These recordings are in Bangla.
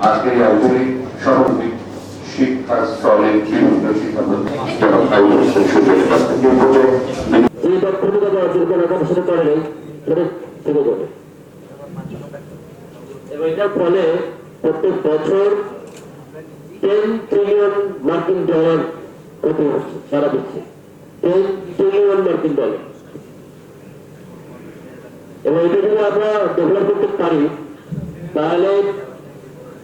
আজকের এই আঞ্চলিক সহযোগী শিক্ষা স্থলে বিভিন্ন যাবে এবং এটার ফলে প্রত্যেক বছর টেন ট্রিলিয়ন মার্কিন ডলার ক্ষতি হচ্ছে সারা বিশ্বে টেন ট্রিলিয়ন মার্কিন ডলার এবং এটা যদি আমরা ডেভেলপ করতে পারি তাহলে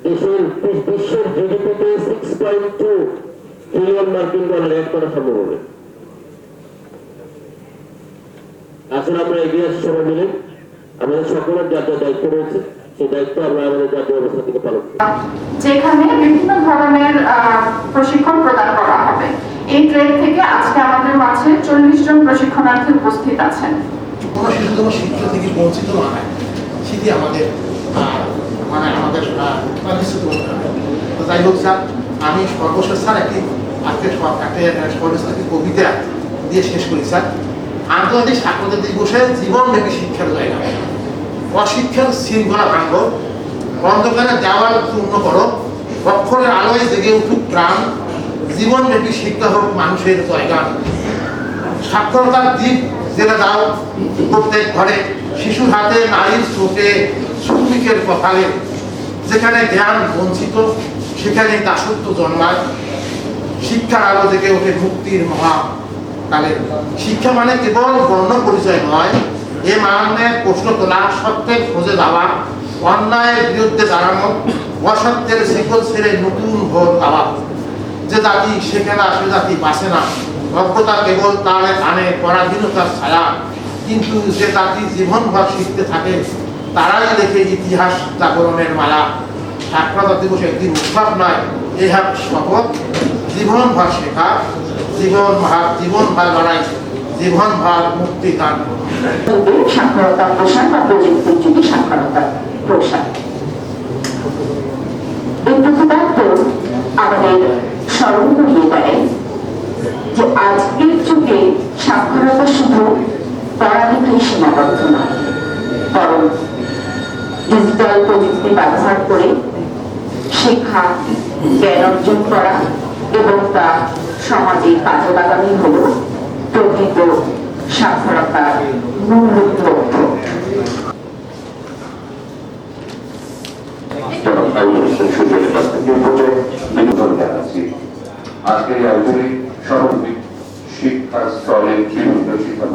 দেশের বিশ্বের জিডিপিতে সিক্স পয়েন্ট টু ট্রিলিয়ন মার্কিন ডলার অ্যাড করা সম্ভব হবে। আসলে আমরা এগিয়ে আসছি সবাই মিলে। আমাদের সকলের দায়িত্ব রয়েছে সেই দায়িত্ব আমরা আমাদের জাতীয় অবস্থা থেকে পালন করি যেখানে বিভিন্ন ধরনের প্রশিক্ষণ প্রদান করা হবে। এই ট্রেড থেকে আজকে আমাদের মাঝে চল্লিশ জন প্রশিক্ষণার্থী উপস্থিত আছেন। কোনো শিশু যেন শিক্ষা থেকে বঞ্চিত না হয় সেটি আমাদের হবে তো যাই হোক স্যার, আমি সর্বশেষ স্যার একটি আজকে একটা সর্বশেষ একটি কবিতা দিয়ে শেষ করি, স্যার। আন্তর্জাতিক স্বাক্ষরতা দিবসে জীবনব্যাপী শিক্ষার জায়গা। অশিক্ষার শৃঙ্খলা ভাঙ্গ। অন্ধকারে দেওয়াল পূর্ণ করো। অক্ষরের আলোয় জেগে উঠুক প্রাণ। জীবনব্যাপী শিক্ষা হোক মানুষের জায়গা। সাক্ষরতার দিক যেটা দাও। প্রত্যেক ঘরে শিশুর হাতে নারীর চোখে শ্রমিকের কপালে যেখানে জ্ঞান বঞ্চিত সেখানে দাসত্ব জন্মায়। শিক্ষার আলো থেকে ওঠে মুক্তির মহা কালের শিক্ষা মানে কেবল বর্ণ পরিচয় নয়, এ মানের প্রশ্ন তোলা সত্যের খোঁজে যাওয়া অন্যায়ের বিরুদ্ধে দাঁড়ানো, অসত্যের শিকল ছেড়ে নতুন ভোর পাওয়া। যে জাতি সেখানে সে জাতি বাঁচে না। অজ্ঞতা কেবল তার আনে, পরাধীনতার ছায়া। কিন্তু যে জাতি জীবনভর শিখতে থাকে তারাই দেখে ইতিহাস জাগরণের মায়া স্বাক্ষরতা দিবস একদিন উৎসব নয়, এ হাত শপথ। জীবনভর শেখা, জীবন ভার জীবন ভার লড়াই, জীবন ভার মুক্তি দান সাক্ষরতা প্রসার বা যুগে সাক্ষরতা প্রসার। এই আমাদের স্মরণ করিয়ে দেয় যে আজকের যুগে সাক্ষরতা শুধু পড়ালেখায় সীমাবদ্ধ নয়, বরং ডিজিটাল প্রযুক্তি ব্যবহার করে শিক্ষা, জ্ঞান অর্জন করা এবং তা সমাজে কাজে লাগানি হল প্রকৃত সাক্ষরতার মূল লক্ষ্য। আজকের এই আয়োজনে সর্বাধিক শিক্ষা স্থলে বিভিন্ন শিক্ষা